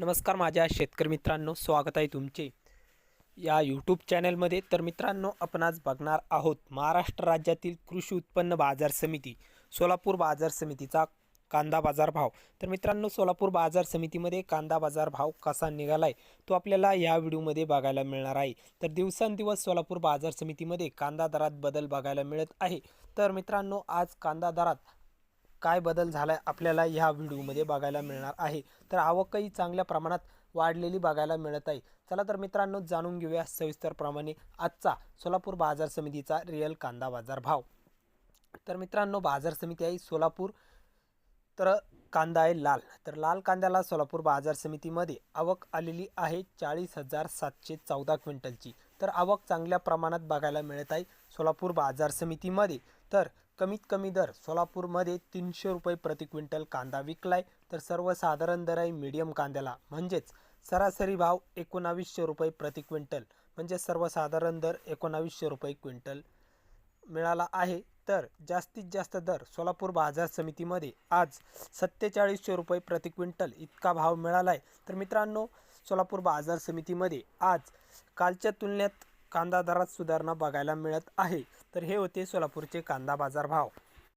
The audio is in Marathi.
नमस्कार माझ्या शेतकरी मित्रांनो स्वागत आहे तुमचे. या यूट्यूब चॅनलमध्ये तर मित्रांनो आपण आज बघणार आहोत महाराष्ट्र राज्यातील कृषी उत्पन्न बाजार समिती सोलापूर बाजार समितीचा कांदा बाजार भाव. तर मित्रांनो सोलापूर बाजार समितीमध्ये कांदा बाजार भाव कसा निघाला आहे तो आपल्याला या व्हिडिओमध्ये बघायला मिळणार आहे. तर दिवसांदिवस सोलापूर बाजार समितीमध्ये कांदा दरात बदल बघायला मिळत आहे. तर मित्रांनो आज कांदा दरात काय बदल झाला आहे आपल्याला ह्या व्हिडिओमध्ये बघायला मिळणार आहे. तर आवकही चांगल्या प्रमाणात वाढलेली बघायला मिळत आहे. चला तर मित्रांनो जाणून घेऊया सविस्तरप्रमाणे आजचा सोलापूर बाजार समितीचा रिअल कांदा बाजार भाव. तर मित्रांनो बाजार समिती आहे सोलापूर तर कांदा आहे लाल. तर लाल कांद्याला सोलापूर बाजार समितीमध्ये आवक आलेली आहे चाळीस हजार सातशे चौदा क्विंटलची. तर आवक चांगल्या प्रमाणात बघायला मिळत आहे सोलापूर बाजार समितीमध्ये. तर कमीत कमी दर सोलापूरमध्ये तीनशे रुपये प्रति क्विंटल कांदा विकलाय तर सर्वसाधारण दर आहे मीडियम कांद्याला. म्हणजेच सरासरी भाव एकोणावीसशे रुपये प्रति क्विंटल. म्हणजे सर्वसाधारण दर एकोणावीसशे रुपये क्विंटल मिळाला आहे. तर जास्तीत जास्त दर सोलापूर बाजार समितीमध्ये आज सत्तेचाळीसशे रुपये प्रति क्विंटल इतका भाव मिळाला आहे तर मित्रांनो सोलापूर बाजार समितीमध्ये आज कालच्या तुलनेत कांदा दरात सुधारणा बघायला मिळत आहे. तर हे होते सोलापूरचे कांदा बाजार भाव.